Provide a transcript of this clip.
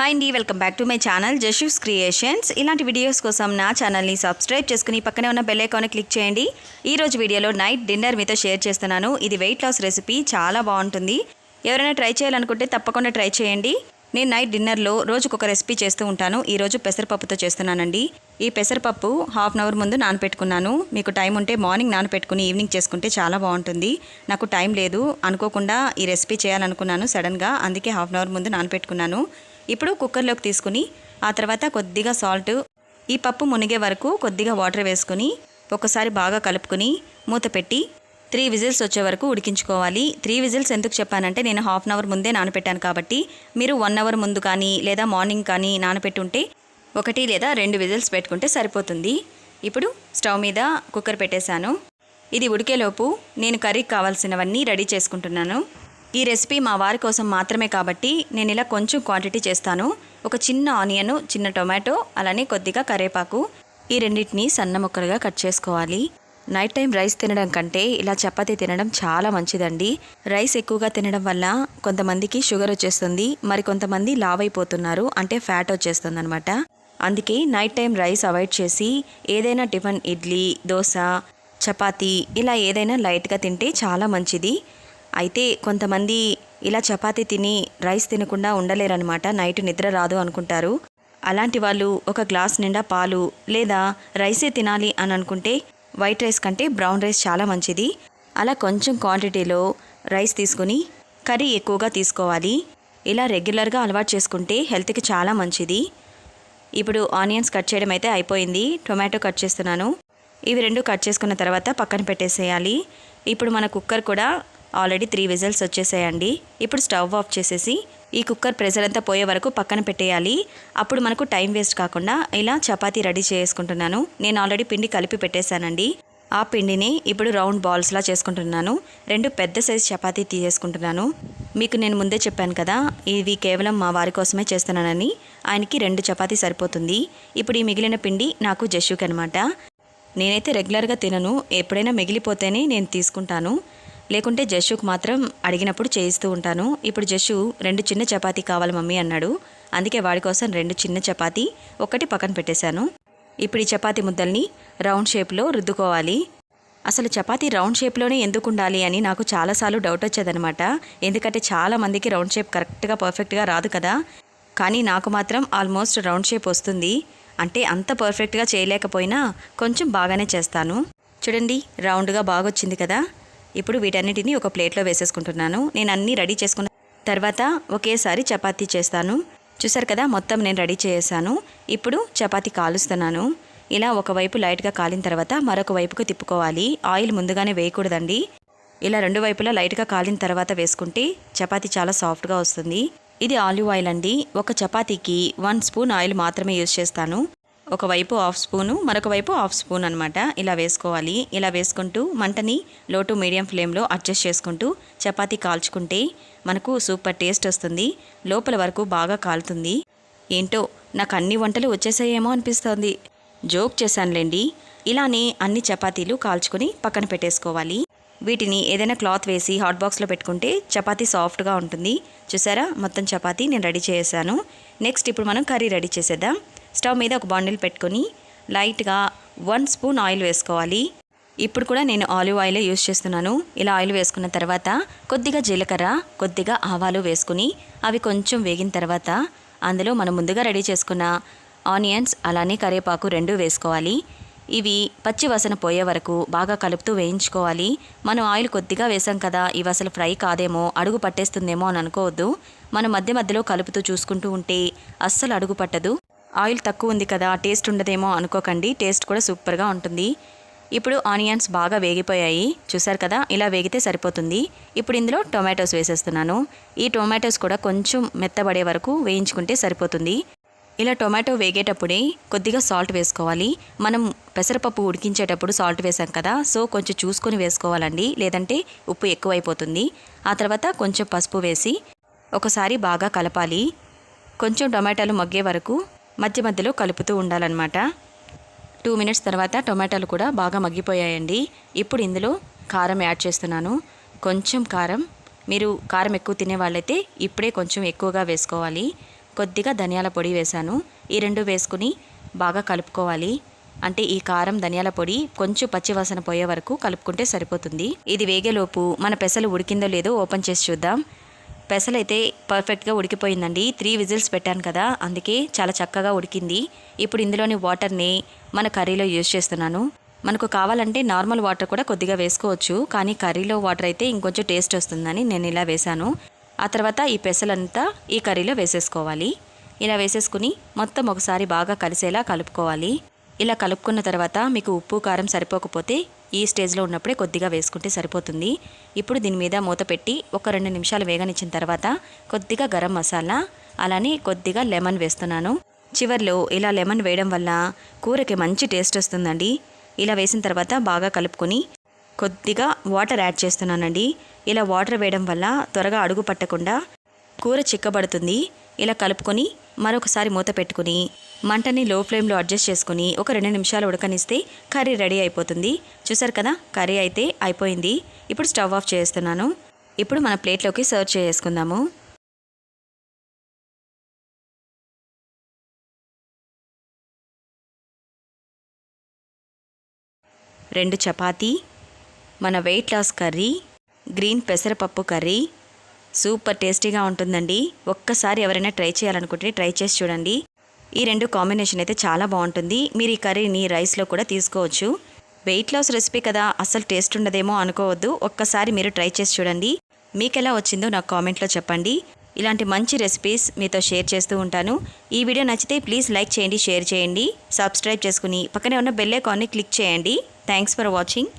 Hi అండి welcome back to my channel Jashu's creations ఇలాంటి videos కోసం నా ఛానల్ని సబ్స్క్రైబ్ చేసుకుని పక్కనే ఉన్న బెల్ ఐకాన్ క్లిక్ చేయండి. ఈ రోజు వీడియోలో నైట్ డిన్నర్ మీతో షేర్ చేస్తున్నాను. ఇది వెయిట్ లాస్ రెసిపీ చాలా బాగుంటుంది. ఎవరైనా ట్రై చేయాలనుకుంటే తప్పకుండా ట్రై చేయండి. నేను నైట్ డిన్నర్లో రోజుకొక ఒక రెసిపీ చేస్తూ ఉంటాను. ఈరోజు పెసరపప్పుతో చేస్తున్నానండి. ఈ పెసరపప్పు హాఫ్ అన్ అవర్ ముందు నానపెట్టుకున్నాను. మీకు టైం ఉంటే మార్నింగ్ నానపెట్టుకుని ఈవినింగ్ చేసుకుంటే చాలా బాగుంటుంది. నాకు టైం లేదు. అనుకోకుండా ఈ రెసిపీ చేయాలనుకున్నాను సడన్గా అందుకే హాఫ్ అన్ అవర్ ముందు నానపెట్టుకున్నాను. ఇప్పుడు కుక్కర్లోకి తీసుకుని ఆ తర్వాత కొద్దిగా సాల్ట్ ఈ పప్పు మునిగే వరకు కొద్దిగా వాటర్ వేసుకుని ఒకసారి బాగా కలుపుకొని మూత పెట్టి త్రీ విజిల్స్ వచ్చే వరకు ఉడికించుకోవాలి. త్రీ విజిల్స్ ఎందుకు చెప్పానంటే నేను హాఫ్ అన్ అవర్ ముందే నానపెట్టాను కాబట్టి మీరు వన్ అవర్ ముందు కానీ లేదా మార్నింగ్ కానీ నానపెట్టుంటే ఒకటి లేదా రెండు విజిల్స్ పెట్టుకుంటే సరిపోతుంది. ఇప్పుడు స్టవ్ మీద కుక్కర్ పెట్టేశాను. ఇది ఉడికేలోపు నేను కర్రీకి కావాల్సినవన్నీ రెడీ చేసుకుంటున్నాను. ఈ రెసిపీ మా వారి కోసం మాత్రమే కాబట్టి నేను ఇలా కొంచెం క్వాంటిటీ చేస్తాను. ఒక చిన్న ఆనియను చిన్న టొమాటో అలానే కొద్దిగా కరేపాకు. ఈ రెండింటిని సన్న ముక్కలుగా కట్ చేసుకోవాలి. నైట్ టైం రైస్ తినడం కంటే ఇలా చపాతీ తినడం చాలా మంచిదండి. రైస్ ఎక్కువగా తినడం వల్ల కొంతమందికి షుగర్ వచ్చేస్తుంది మరి కొంతమంది లావ్ అయిపోతున్నారు అంటే ఫ్యాట్ వచ్చేస్తుంది అనమాట అందుకే నైట్ టైం రైస్ అవాయిడ్ చేసి ఏదైనా టిఫిన్ ఇడ్లీ దోశ చపాతీ ఇలా ఏదైనా లైట్గా తింటే చాలా మంచిది. అయితే కొంతమంది ఇలా చపాతీ తిని రైస్ తినకుండా ఉండలేరనమాట నైట్ నిద్ర రాదు అనుకుంటారు. అలాంటి వాళ్ళు ఒక గ్లాస్ నిండా పాలు లేదా రైసే తినాలి అని అనుకుంటే వైట్ రైస్ కంటే బ్రౌన్ రైస్ చాలా మంచిది. అలా కొంచెం క్వాంటిటీలో రైస్ తీసుకుని కర్రీ ఎక్కువగా తీసుకోవాలి. ఇలా రెగ్యులర్గా అలవాటు చేసుకుంటే హెల్త్కి చాలా మంచిది. ఇప్పుడు ఆనియన్స్ కట్ చేయడం అయితే అయిపోయింది. టొమాటో కట్ చేస్తున్నాను. ఇవి రెండు కట్ చేసుకున్న తర్వాత పక్కన పెట్టేసేయాలి. ఇప్పుడు మన కుక్కర్ కూడా ఆల్రెడీ త్రీ విజిల్స్ వచ్చేసాయండి. ఇప్పుడు స్టవ్ ఆఫ్ చేసేసి ఈ కుక్కర్ ప్రెషర్ అంతా పోయే వరకు పక్కన పెట్టేయాలి. అప్పుడు మనకు టైం వేస్ట్ కాకుండా ఇలా చపాతీ రెడీ చేసుకుంటున్నాను. నేను ఆల్రెడీ పిండి కలిపి పెట్టేశానండి. ఆ పిండిని ఇప్పుడు రౌండ్ బాల్స్లా చేసుకుంటున్నాను. రెండు పెద్ద సైజ్ చపాతీ తీసేసుకుంటున్నాను. మీకు నేను ముందే చెప్పాను కదా ఇవి కేవలం మా వారి కోసమే చేస్తున్నానని. ఆయనకి రెండు చపాతీ సరిపోతుంది. ఇప్పుడు ఈ మిగిలిన పిండి నాకు జషుక్ అనమాట నేనైతే రెగ్యులర్గా తినను. ఎప్పుడైనా మిగిలిపోతేనే నేను తీసుకుంటాను. లేకుంటే జషుకు మాత్రం అడిగినప్పుడు చేయిస్తూ ఉంటాను. ఇప్పుడు జషు రెండు చిన్న చపాతీ కావాలి మమ్మీ అన్నాడు. అందుకే వాడి కోసం రెండు చిన్న చపాతీ ఒకటి పక్కన పెట్టేశాను. ఇప్పుడు ఈ చపాతీ ముద్దల్ని రౌండ్ షేప్లో రుద్దుకోవాలి. అసలు చపాతీ రౌండ్ షేప్లోనే ఎందుకు ఉండాలి అని నాకు చాలాసార్లు డౌట్ వచ్చేదనమాట ఎందుకంటే చాలా మందికి రౌండ్ షేప్ కరెక్ట్గా పర్ఫెక్ట్గా రాదు కదా. కానీ నాకు మాత్రం ఆల్మోస్ట్ రౌండ్ షేప్ వస్తుంది. అంటే అంత పర్ఫెక్ట్గా చేయలేకపోయినా కొంచెం బాగానే చేస్తాను. చూడండి రౌండ్గా బాగా వచ్చింది కదా. ఇప్పుడు వీటన్నిటిని ఒక ప్లేట్లో వేసేసుకుంటున్నాను. నేను అన్నీ రెడీ చేసుకున్న తర్వాత ఒకేసారి చపాతీ చేస్తాను. చూసారు కదా మొత్తం నేను రెడీ చేసాను ఇప్పుడు చపాతీ కాలుస్తున్నాను. ఇలా ఒకవైపు లైట్గా కాలిన తర్వాత మరొక వైపుకు తిప్పుకోవాలి. ఆయిల్ ముందుగానే వేయకూడదండి. ఇలా రెండు వైపులా లైట్గా కాలిన తర్వాత వేసుకుంటే చపాతీ చాలా సాఫ్ట్గా వస్తుంది. ఇది ఆలివ్ ఆయిల్ అండి. ఒక చపాతీకి వన్ స్పూన్ ఆయిల్ మాత్రమే యూజ్ చేస్తాను. ఒకవైపు హాఫ్ స్పూను మరొక వైపు హాఫ్ స్పూన్ అనమాట ఇలా వేసుకోవాలి. ఇలా వేసుకుంటూ మంటని లో టు మీడియం ఫ్లేమ్లో అడ్జస్ట్ చేసుకుంటూ చపాతీ కాల్చుకుంటే మనకు సూపర్ టేస్ట్ వస్తుంది. లోపల వరకు బాగా కాలుతుంది. ఏంటో నాకు అన్ని వంటలు వచ్చేసాయేమో అనిపిస్తోంది. జోక్ చేశానులేండి. ఇలానే అన్ని చపాతీలు కాల్చుకొని పక్కన పెట్టేసుకోవాలి. వీటిని ఏదైనా క్లాత్ వేసి హాట్ బాక్స్లో పెట్టుకుంటే చపాతీ సాఫ్ట్గా ఉంటుంది. చూసారా? మొత్తం చపాతీ నేను రెడీ చేశాను. నెక్స్ట్ ఇప్పుడు మనం కర్రీ రెడీ చేసేద్దాం. స్టవ్ మీద ఒక బాండిల్ పెట్టుకొని లైట్గా వన్ స్పూన్ ఆయిల్ వేసుకోవాలి. ఇప్పుడు కూడా నేను ఆలివ్ ఆయిలే యూస్ చేస్తున్నాను. ఇలా ఆయిల్ వేసుకున్న తర్వాత కొద్దిగా జీలకర్ర కొద్దిగా ఆవాలు వేసుకుని అవి కొంచెం వేగిన తర్వాత అందులో మనం ముందుగా రెడీ చేసుకున్న ఆనియన్స్ అలానే కరివేపాకు రెండు వేసుకోవాలి. ఇవి పచ్చి వాసన పోయే వరకు బాగా కలుపుతూ వేయించుకోవాలి. మనం ఆయిల్ కొద్దిగా వేసాం కదా ఇవి అసలు ఫ్రై కాదేమో అడుగు పట్టేస్తుందేమో అని అనుకోవద్దు. మనం మధ్య మధ్యలో కలుపుతూ చూసుకుంటూ ఉంటే అస్సలు అడుగు పట్టదు. ఆయిల్ తక్కువ ఉంది కదా టేస్ట్ ఉండదేమో అనుకోకండి టేస్ట్ కూడా సూపర్గా ఉంటుంది. ఇప్పుడు ఆనియన్స్ బాగా వేగిపోయాయి చూసారు కదా ఇలా వేగితే సరిపోతుంది. ఇప్పుడు ఇందులో టొమాటోస్ వేసేస్తున్నాను. ఈ టొమాటోస్ కూడా కొంచెం మెత్తబడే వరకు వేయించుకుంటే సరిపోతుంది. ఇలా టొమాటో వేగేటప్పుడే కొద్దిగా సాల్ట్ వేసుకోవాలి. మనం పెసరపప్పు ఉడికించేటప్పుడు సాల్ట్ వేసాం కదా సో కొంచెం చూసుకొని వేసుకోవాలండి లేదంటే ఉప్పు ఎక్కువైపోతుంది. ఆ తర్వాత కొంచెం పసుపు వేసి ఒకసారి బాగా కలపాలి. కొంచెం టొమాటోలు మగ్గే వరకు మధ్య మధ్యలో కలుపుతూ ఉండాలన్నమాట. టూ మినిట్స్ తర్వాత టొమాటోలు కూడా బాగా మగ్గిపోయాయండి. ఇప్పుడు ఇందులో కారం యాడ్ చేస్తున్నాను. కొంచెం కారం. మీరు కారం ఎక్కువ తినే వాళ్ళైతే ఇప్పుడే కొంచెం ఎక్కువగా వేసుకోవాలి. కొద్దిగా ధనియాల పొడి వేశాను. ఈ రెండు వేసుకుని బాగా కలుపుకోవాలి. అంటే ఈ కారం ధనియాల పొడి కొంచెం పచ్చివాసన పోయే వరకు కలుపుకుంటే సరిపోతుంది. ఇది వేగేలోపు మన పెసలు ఉడికిందో లేదో ఓపెన్ చేసి చూద్దాం. పెసలైతే పర్ఫెక్ట్గా ఉడికిపోయిందండి. త్రీ విజిల్స్ పెట్టాను కదా అందుకే చాలా చక్కగా ఉడికింది. ఇప్పుడు ఇందులోని వాటర్ని మన కర్రీలో యూజ్ చేస్తున్నాను. మనకు కావాలంటే నార్మల్ వాటర్ కూడా కొద్దిగా వేసుకోవచ్చు కానీ కర్రీలో వాటర్ అయితే ఇంకొంచెం టేస్ట్ వస్తుందని నేను ఇలా వేశాను. ఆ తర్వాత ఈ పెసలంతా ఈ కర్రీలో వేసేసుకోవాలి. ఇలా వేసేసుకుని మొత్తం ఒకసారి బాగా కలిసేలా కలుపుకోవాలి. ఇలా కలుపుకున్న తర్వాత మీకు ఉప్పు కారం సరిపోకపోతే ఈ స్టేజ్లో ఉన్నప్పుడే కొద్దిగా వేసుకుంటే సరిపోతుంది. ఇప్పుడు దీని మీద మూత పెట్టి ఒక రెండు నిమిషాలు వేగనిచ్చిన తర్వాత కొద్దిగా గరం మసాలా అలానే కొద్దిగా లెమన్ వేస్తున్నాను. చివర్లో ఇలా లెమన్ వేయడం వల్ల కూరకి మంచి టేస్ట్ వస్తుందండి. ఇలా వేసిన తర్వాత బాగా కలుపుకొని కొద్దిగా వాటర్ యాడ్ చేస్తున్నానండి. ఇలా వాటర్ వేయడం వల్ల త్వరగా అడుగు పట్టకుండా కూర చిక్కబడుతుంది. ఇలా కలుపుకొని మరొకసారి మూత పెట్టుకుని మంటని లో ఫ్లేమ్లో అడ్జస్ట్ చేసుకుని ఒక రెండు నిమిషాలు ఉడకనిస్తే కర్రీ రెడీ అయిపోతుంది. చూసారు కదా కర్రీ అయితే అయిపోయింది. ఇప్పుడు స్టవ్ ఆఫ్ చేస్తున్నాను. ఇప్పుడు మన ప్లేట్లోకి సర్వ్ చేసుకుందాము. రెండు చపాతీ మన వెయిట్ లాస్ కర్రీ గ్రీన్ పెసరపప్పు కర్రీ సూపర్ టేస్టీగా ఉంటుందండి. ఒక్కసారి ఎవరైనా ట్రై చేయాలనుకుంటే ట్రై చేసి చూడండి. ఈ రెండు కాంబినేషన్ అయితే చాలా బాగుంటుంది. మీరు ఈ కర్రీని రైస్లో కూడా తీసుకోవచ్చు. వెయిట్ లాస్ రెసిపీ కదా అసలు టేస్ట్ ఉండదేమో అనుకోవద్దు. ఒక్కసారి మీరు ట్రై చేసి చూడండి. మీకు ఎలా వచ్చిందో నాకు కామెంట్లో చెప్పండి. ఇలాంటి మంచి రెసిపీస్ మీతో షేర్ చేస్తూ ఉంటాను. ఈ వీడియో నచ్చితే ప్లీజ్ లైక్ చేయండి షేర్ చేయండి. సబ్స్క్రైబ్ చేసుకుని పక్కనే ఉన్న బెల్ ఐకాన్ని క్లిక్ చేయండి. Thanks for watching.